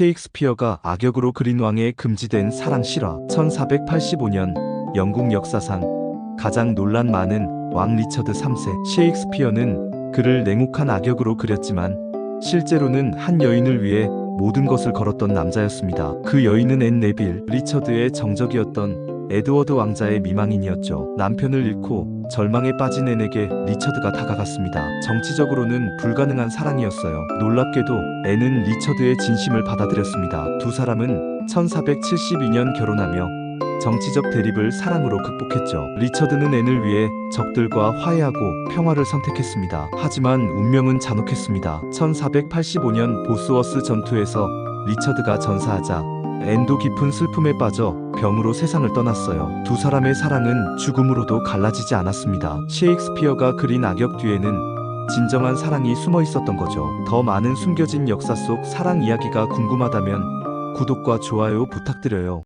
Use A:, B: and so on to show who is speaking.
A: 셰익스피어가 악역으로 그린 왕의 금지된 사랑 실화 1485년 영국 역사상 가장 논란 많은 왕 리처드 3세 셰익스피어는 그를 냉혹한 악역으로 그렸지만 실제로는 한 여인을 위해 모든 것을 걸었던 남자였습니다. 그 여인은 앤 네빌 리처드의 정적이었던 에드워드 왕자의 미망인이었죠. 남편을 잃고 절망에 빠진 앤에게 리처드가 다가갔습니다. 정치적으로는 불가능한 사랑이었어요. 놀랍게도 앤은 리처드의 진심을 받아들였습니다. 두 사람은 1472년 결혼하며 정치적 대립을 사랑으로 극복했죠. 리처드는 앤을 위해 적들과 화해하고 평화를 선택했습니다. 하지만 운명은 잔혹했습니다. 1485년 보스워스 전투에서 리처드가 전사하자 앤도 깊은 슬픔에 빠져 병으로 세상을 떠났어요. 두 사람의 사랑은 죽음으로도 갈라지지 않았습니다. 셰익스피어가 그린 악역 뒤에는 진정한 사랑이 숨어 있었던 거죠. 더 많은 숨겨진 역사 속 사랑 이야기가 궁금하다면 구독과 좋아요 부탁드려요.